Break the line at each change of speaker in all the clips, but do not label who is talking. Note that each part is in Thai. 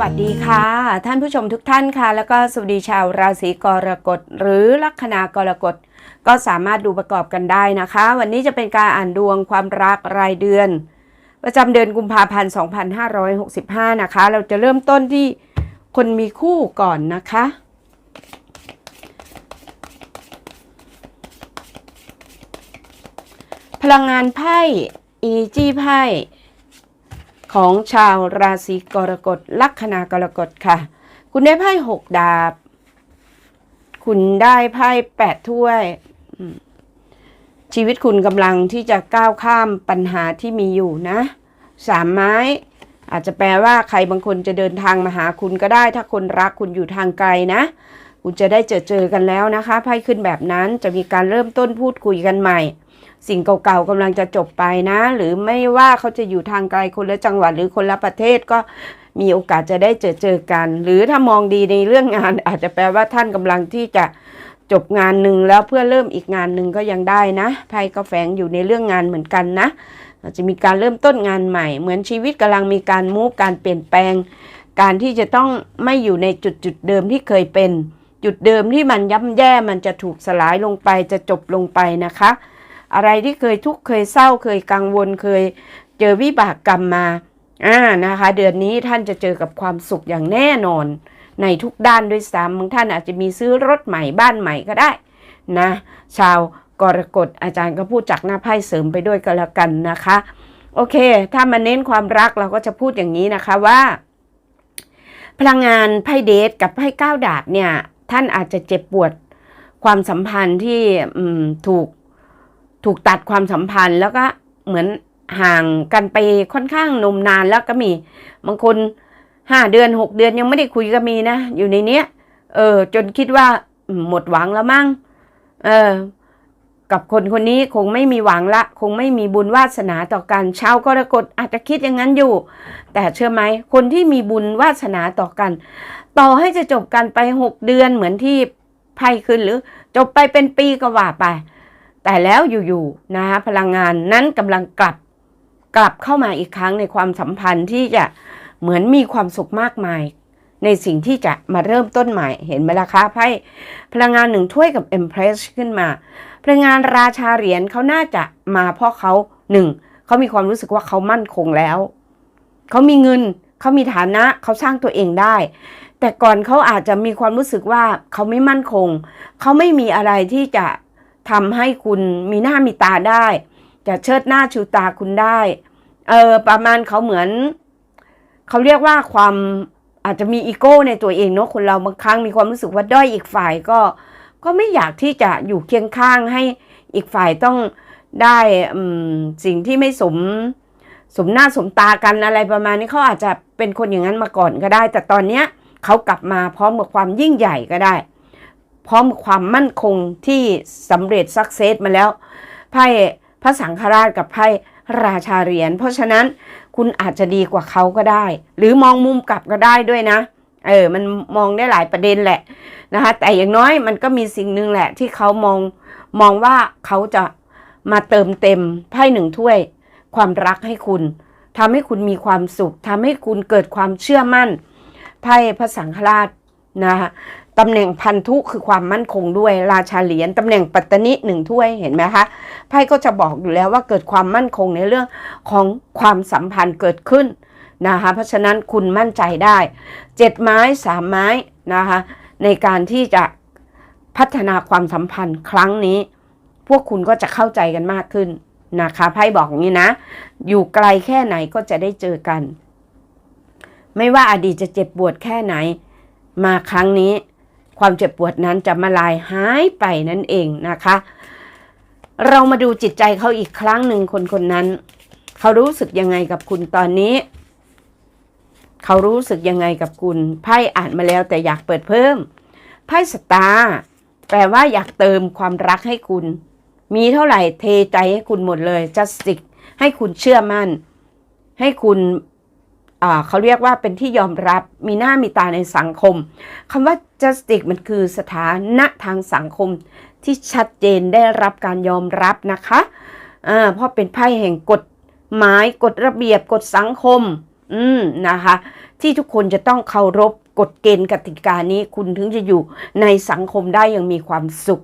วัสดีค่ะ ท่านผู้ชมทุกท่านค่ะ แล้วก็สวัสดีชาวราศีกรกฎหรือลัคนากรกฎก็สามารถดูประกอบกันได้นะคะ วันนี้จะเป็นการอ่านดวงความรักรายเดือน ประจำเดือนกุมภาพันธ์ 2565 นะคะ เราจะเริ่มต้นที่คนมีคู่ก่อนนะคะ พลังงานไพ่อีจี้ไพ่ ของชาวราศีกรกฎลัคนากรกฎค่ะ คุณได้ไพ่หกดาบ คุณได้ไพ่แปดถ้วย ชีวิตคุณกำลังที่จะก้าวข้ามปัญหาที่มีอยู่นะสามไม้ อาจจะแปลว่าใครบางคนจะเดินทางมาหาคุณก็ได้ ถ้าคนรักคุณอยู่ทางไกลนะคุณจะได้เจอเจอกันแล้วนะคะไพ่ขึ้นแบบนั้นจะมีการเริ่มต้นพูดคุยกันใหม่ สิ่งเก่าๆกำลังจะจบไปนะ หรือไม่ว่าเขาจะอยู่ทางไกลคนละจังหวัดหรือคนละประเทศก็มีโอกาสจะได้เจอเจอกัน หรือถ้ามองดีในเรื่องงาน อาจจะแปลว่าท่านกำลังที่จะจบงานหนึ่งแล้วเพื่อเริ่มอีกงานหนึ่งก็ยังได้นะไพ่ก็แฝงอยู่ในเรื่องงานเหมือนกันนะอาจจะมีการเริ่มต้นงานใหม่ เหมือนชีวิตกำลังมีการมูฟการเปลี่ยนแปลง การที่จะต้องไม่อยู่ในจุดจุดๆเดิมที่เคยเป็น จุดเดิมที่มันย่ำแย่มันจะถูกสลายลงไปจะจบลงไปนะคะ อะไรที่เคยทุกข์เคยเศร้าเคยกังวลเคยเจอวิบากกรรมมาอ่านะคะ เดือนนี้ท่านจะเจอกับความสุขอย่างแน่นอน ในทุกด้านด้วยซ้ำบางท่านอาจจะมีซื้อรถใหม่บ้านใหม่ก็ได้นะชาวกรกฎอาจารย์ก็พูดจากหน้าไพ่เสริมไปด้วยก็แล้วกันนะคะ โอเค ถ้ามาเน้นความรักเราก็จะพูดอย่างนี้นะคะว่า พลังงานไพ่เดทกับไพ่ก้าวดาบเนี่ย ท่านอาจจะเจ็บปวดความสัมพันธ์ที่ถูก ถูกตัดความสัมพันธ์แล้วก็เหมือนห่างกันไปค่อนข้างนมนานแล้วก็มีบางคนห้าเดือนหกเดือนยังไม่ได้คุยก็มีนะ อยู่ในเนี้ย เออ จนคิดว่าหมดหวังแล้วมั้งเออ กับคนคนนี้คงไม่มีหวังละ คงไม่มีบุญวาสนาต่อกันชาวกรกฎอาจจะคิดอย่างนั้นอยู่ แต่เชื่อไหมคนที่มีบุญวาสนาต่อกัน ต่อให้จะจบกันไปหกเดือนเหมือนที่ไพ่ขึ้นหรือ จบไปเป็นปีก็ว่าไป แต่แล้วอยู่ๆนะคะพลังงานนั้นกำลังกลับกลับเข้ามาอีกครั้งในความสัมพันธ์ที่จะเหมือนมีความสุขมากมาย ในสิ่งที่จะมาเริ่มต้นใหม่เห็นไหมล่ะคะไพ่พลังงานหนึ่งถ้วยกับ Empress ขึ้นมา พลังงานราชาเหรียญเขาน่าจะมาเพราะเขาหนึ่งเขามีความรู้สึกว่าเขามั่นคงแล้วเขามีเงินเขามีฐานะเขาสร้างตัวเองได้ แต่ก่อนเขาอาจจะมีความรู้สึกว่าเขาไม่มั่นคง เขาไม่มีอะไรที่จะ ทำให้คุณมีหน้ามีตาได้ จะเชิดหน้าชูตาคุณได้ เออประมาณเขาเหมือน เขาเรียกว่าความอาจจะมีอีโก้ในตัวเองเนาะคนเราบางครั้งมีความรู้สึกว่าด้อยอีกฝ่ายก็ ก็ไม่อยากที่จะอยู่เคียงข้างให้อีกฝ่ายต้องได้สิ่งที่ไม่สมสมหน้าสมตากันอะไรประมาณนี้เขาอาจจะเป็นคนอย่างนั้นมาก่อนก็ได้ แต่ตอนเนี้ยเขากลับมาพร้อมกับความยิ่งใหญ่ก็ได้ พร้อมความมั่นคงที่สำเร็จสักเซสมาแล้ว ไพ่พระสังฆราชกับไพ่ราชาเหรียญเพราะฉะนั้นคุณอาจจะดีกว่าเขาก็ได้ หรือมองมุมกลับก็ได้ด้วยนะ เออ มันมองได้หลายประเด็นแหละนะคะแต่อย่างน้อยมันก็มีสิ่งหนึ่งแหละ ที่เขามองมองว่าเขาจะมาเติมเต็มไพ่หนึ่งถ้วย ความรักให้คุณทำให้คุณมีความสุขทำให้คุณเกิดความเชื่อมั่น ไพ่พระสังฆราชนะคะ ตำแหน่งพันธุคือความมั่นคงด้วยราชาเหรียญตำแหน่งปัตตนิหนึ่งถ้วยเห็นไหมคะไพ่ก็จะบอกอยู่แล้วว่าเกิดความมั่นคงในเรื่องของความสัมพันธ์เกิดขึ้นนะคะเพราะฉะนั้นคุณมั่นใจได้เจ็ดไม้สามไม้นะคะในการที่จะพัฒนาความสัมพันธ์ครั้งนี้ พวกคุณก็จะเข้าใจกันมากขึ้นนะคะไพ่บอกอย่างนี้นะ อยู่ไกลแค่ไหนก็จะได้เจอกัน ไม่ว่าอดีตจะเจ็บปวดแค่ไหน มาครั้งนี้ ความเจ็บปวดนั้นจะมาลายหายไปนั่นเองนะคะ เรามาดูจิตใจเขาอีกครั้งหนึ่งคนคนนั้น เขารู้สึกยังไงกับคุณตอนนี้ เขารู้สึกยังไงกับคุณไพ่อ่านมาแล้วแต่อยากเปิดเพิ่มไพ่สตาร์แปลว่าอยากเติมความรักให้คุณ มีเท่าไหร่เทใจให้คุณหมดเลยจัสติกให้คุณเชื่อมั่น ให้คุณ เขาเรียกว่าเป็นที่ยอมรับมีหน้ามีตาในสังคมคำว่า justice มันคือสถานะทางสังคมที่ชัดเจนได้รับการยอมรับนะคะเพราะเป็นไพ่แห่งกฎหมายกฎระเบียบกฎสังคม อืมนะคะ ที่ทุกคนจะต้องเคารพกฎเกณฑ์กติกานี้คุณถึงจะอยู่ในสังคมได้อย่างมีความสุข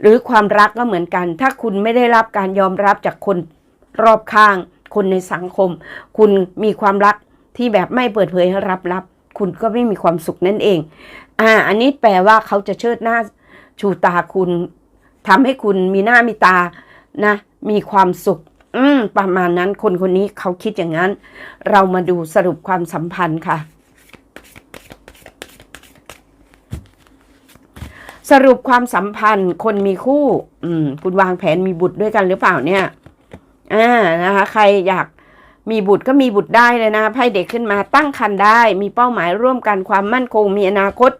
หรือความรักก็เหมือนกัน ถ้าคุณไม่ได้รับการยอมรับจากคนรอบข้าง คนในสังคม คุณมีความรัก ที่แบบไม่เปิดเผยให้รับรับ คุณก็ไม่มีความสุขนั่นเอง อ่า อันนี้แปลว่าเขาจะเชิดหน้าชูตาคุณทำให้คุณมีหน้ามีตานะ มีความสุข อืม ประมาณนั้นคนคนนี้เขาคิดอย่างนั้น เรามาดูสรุปความสัมพันธ์ค่ะสรุปความสัมพันธ์คนมีคู่ อืม คุณวางแผนมีบุตรด้วยกันหรือเปล่าเนี่ย อ่า นะคะ ใครอยาก มีบุตรก็มีบุตรได้เลยนะไพ่เด็กขึ้นมาตั้งคันได้ มีเป้าหมายร่วมกันความมั่นคงมีอนาคต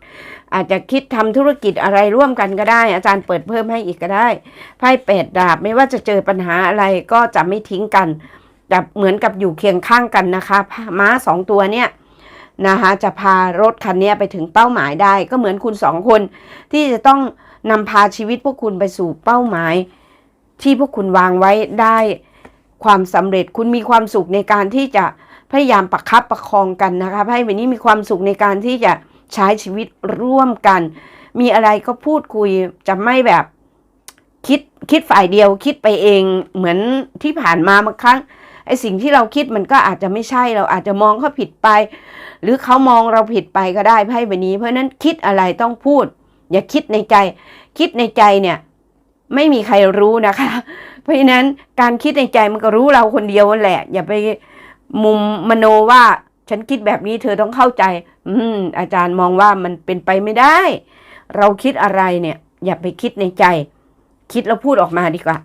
อาจจะคิดทำธุรกิจอะไรร่วมกันก็ได้ อาจารย์เปิดเพิ่มให้อีกก็ได้ไพ่แปดดาบไม่ว่าจะเจอปัญหาอะไรก็จะไม่ทิ้งกันจะเหมือนกับอยู่เคียงข้างกันนะคะม้าสองตัวเนี่ยนะคะจะพารถคันนี้ไปถึงเป้าหมายได้ ก็เหมือนคุณสองคน ที่จะต้องนำพาชีวิตพวกคุณไปสู่เป้าหมาย ที่พวกคุณวางไว้ได้ ความสำเร็จคุณมีความสุขในการที่จะพยายามประคับประคองกันนะคะไพ่ใบนี้มีความสุขในการที่จะใช้ชีวิตร่วมกัน มีอะไรก็พูดคุยจะไม่แบบคิดคิดฝ่ายเดียวคิดไปเองเหมือนที่ผ่านมาบางครั้งไอสิ่งที่เราคิดมันก็อาจจะไม่ใช่เราอาจจะมองเขาผิดไป หรือเขามองเราผิดไปก็ได้ไพ่ใบนี้ เพราะนั้นคิดอะไรต้องพูด อย่าคิดในใจ คิดในใจเนี่ย ไม่มีใครรู้นะคะ เพราะฉะนั้นการคิดในใจมันก็รู้เราคนเดียวแหละ อย่าไปมุมมโนว่าฉันคิดแบบนี้เธอต้องเข้าใจ อืม อาจารย์มองว่ามันเป็นไปไม่ได้ เราคิดอะไรเนี่ย อย่าไปคิดในใจ คิดแล้วพูดออกมาดีกว่า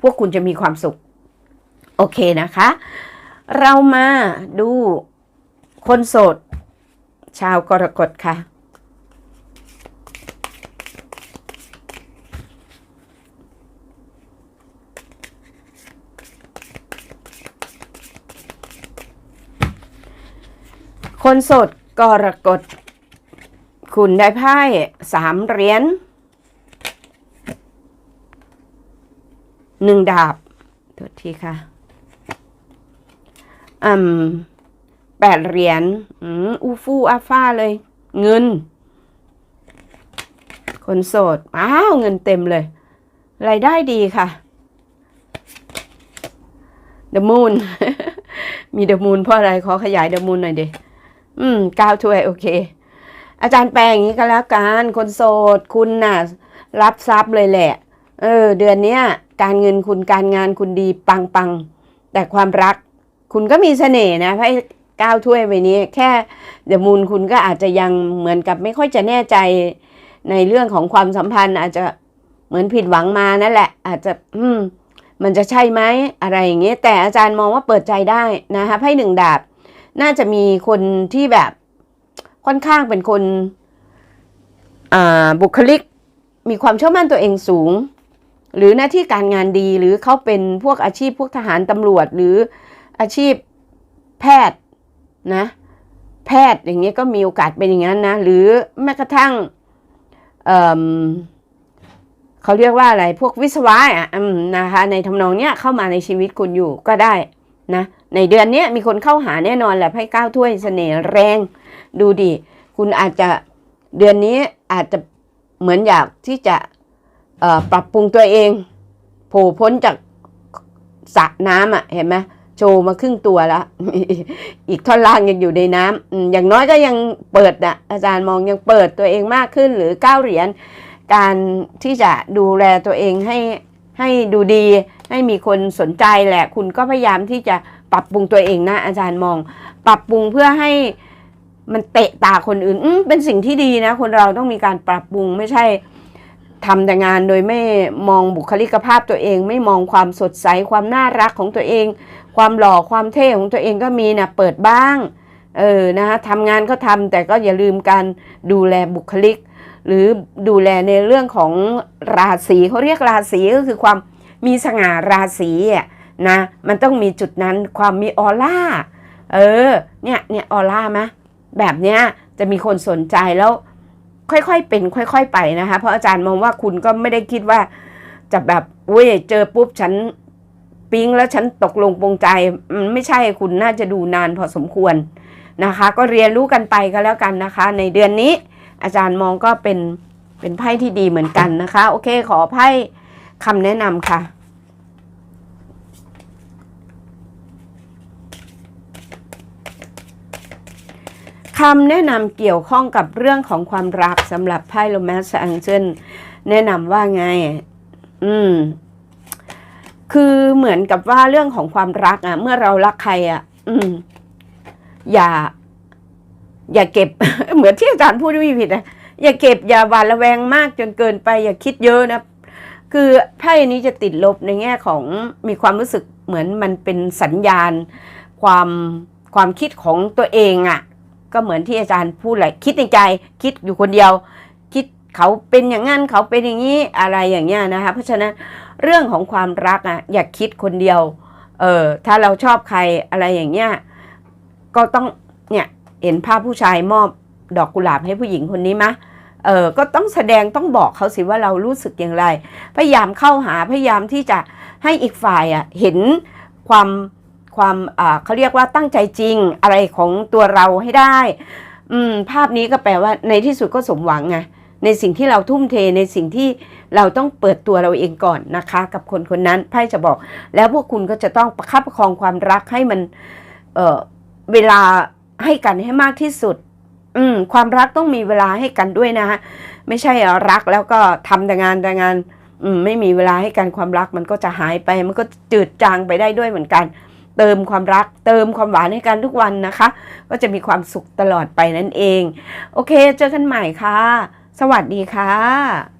พวกคุณจะมีความสุข โอเคนะคะ เรามาดูคนโสด ชาวกรกฎค่ะ คนโสดกรกฎคุณได้ไพ่สามเหรียญหนึ่งดาบโทษทีค่ะอืมแปดเหรียญอืมอูฟูอาฟ้าเลย เงิน คนโสดอ้าวเงินเต็มเลย รายได้ดีค่ะ The Moon มี The Moon เพราะอะไร ขอขยาย The Moon หน่อยดิ อืมก้าวถ้วยโอเค อาจารย์แปลอย่างนี้ก็แล้วกันคนโสดคุณน่ะ รับทรัพย์เลยแหละ เออ เดือนเนี้ยการเงินคุณการงานคุณดีปังปังแต่ความรัก คุณก็มีเสน่ห์นะไพ่ก้าวถ้วยใบนี้ แค่เดมูลคุณก็อาจจะยังเหมือนกับไม่ค่อยจะแน่ใจในเรื่องของความสัมพันธ์ อาจจะเหมือนผิดหวังมานั่นแหละ อาจจะ อืม มันจะใช่ไหมอะไรอย่างเงี้ยแต่อาจารย์มองว่าเปิดใจได้นะคะไพ่หนึ่งดาบ น่าจะมีคนที่แบบค่อนข้างเป็นคนบุคลิก มีความเชื่อมั่นตัวเองสูง หรือหน้าที่การงานดีหรือเขาเป็นพวกอาชีพพวกทหารตำรวจหรืออาชีพแพทย์นะแพทย์อย่างเงี้ยก็มีโอกาสเป็นอย่างนั้นนะ หรือแม้กระทั่งเเขาเรียกว่าอะไรพวกวิศวะอะนะคะในทำนองเนี้ยเข้ามาในชีวิตคุณอยู่ก็ได้นะ ในเดือนนี้มีคนเข้าหาแน่นอนแหละไพ่ก้าถ้วยเสน่ห์แรง ดูดิ คุณอาจจะเดือนนี้อาจจะเหมือนอยากที่จะปรับปรุงตัวเองโผล่พ้นจากสระน้ำอะเห็นไหมโชว์มาครึ่งตัวแล้ว อีกท่อนล่างยังอยู่ในน้ำอืมอย่างน้อยก็ยังเปิดนะอาจารย์มองยังเปิดตัวเองมากขึ้นหรือเก้าเหรียญการที่จะดูแลตัวเองให้ให้ดูดี ให้มีคนสนใจแหละ คุณก็พยายามที่จะ ปรับปรุงตัวเองนะ อาจารย์มอง ปรับปรุงเพื่อให้มันเตะตาคนอื่นเป็นสิ่งที่ดีนะ คนเราต้องมีการปรับปรุงไม่ใช่ทำแต่งานโดยไม่มองบุคลิกภาพตัวเอง ไม่มองความสดใสความน่ารักของตัวเอง ความหล่อความเท่ของตัวเองก็มีนะเปิดบ้างเออนะคะทำงานก็ทำแต่ก็อย่าลืมการดูแลบุคลิก หรือดูแลในเรื่องของราศีเขาเรียกราศีก็คือความมีสง่าราศีอะ นะ มันต้องมีจุดนั้นความมีออร่า เออ เนี่ยเนี่ยออร่ามะแบบเนี้ยจะมีคนสนใจแล้ว ค่อยๆเป็น ค่อย ๆ ไปนะคะ เพราะอาจารย์มองว่าคุณก็ไม่ได้คิดว่า จะแบบอุ้ยเจอปุ๊บฉันปิ๊งแล้วฉันตกลงปรงใจมันไม่ใช่คุณน่าจะดูนานพอสมควรนะคะ ก็เรียนรู้กันไปก็แล้วกันนะคะ ในเดือนนี้ อาจารย์มองก็เป็นเป็นไพ่ที่ดีเหมือนกันนะคะ โอเคขอไพ่คำแนะนำค่ะ คำแนะนำเกี่ยวข้องกับเรื่องของความรักสำหรับไพ่ Romance Angel แนะนำว่าไง อืม คือเหมือนกับว่าเรื่องของความรักอะเมื่อเรารักใครอะอืม อย่า อย่าเก็บ เหมือนที่อาจารย์พูดไม่ผิดนะอย่าเก็บอย่าหวาดระแวงมากจนเกินไป อย่าคิดเยอะนะคือไพ่นี้จะติดลบในแง่ของมีความรู้สึกเหมือนมันเป็นสัญญาณ ความความคิดของตัวเองอะ่ะ ก็เหมือนที่อาจารย์พูดแหละคิดในใจคิดอยู่คนเดียว คิดเขาเป็นอย่างนั้นเขาเป็นอย่างนี้อะไรอย่างเงี้ยนะคะเพราะฉะนั้นเรื่องของความรักอะอย่าคิดคนเดียวเออถ้าเราชอบใครอะไรอย่างเงี้ยก็ต้องเนี่ยเห็นภาพผู้ชายมอบดอกกุหลาบให้ผู้หญิงคนนี้มะเออก็ต้องแสดงต้องบอกเขาสิว่าเรารู้สึกอย่างไร พยายามเข้าหาพยายามที่จะให้อีกฝ่ายอะเห็นความ ความเขาเรียกว่าตั้งใจจริงอะไรของตัวเราให้ได้ อืม ภาพนี้ก็แปลว่าในที่สุดก็สมหวังไงในสิ่งที่เราทุ่มเทในสิ่งที่เราต้องเปิดตัวเราเองก่อนนะคะ กับคนคนนั้นไพ่จะบอก แล้วพวกคุณก็จะต้องประคับประคองความรักให้มันเเวลาให้กันให้มากที่สุด อืม ความรักต้องมีเวลาให้กันด้วยนะฮะไม่ใช่รักแล้วก็ทำแต่งานแต่งาน อืมไม่มีเวลาให้กันความรักมันก็จะหายไป มันก็จืดจางไปได้ด้วยเหมือนกัน เติมความรัก เติมความหวานให้กันทุกวันนะคะ ก็จะมีความสุขตลอดไปนั่นเอง โอเค เจอกันใหม่ค่ะ สวัสดีค่ะ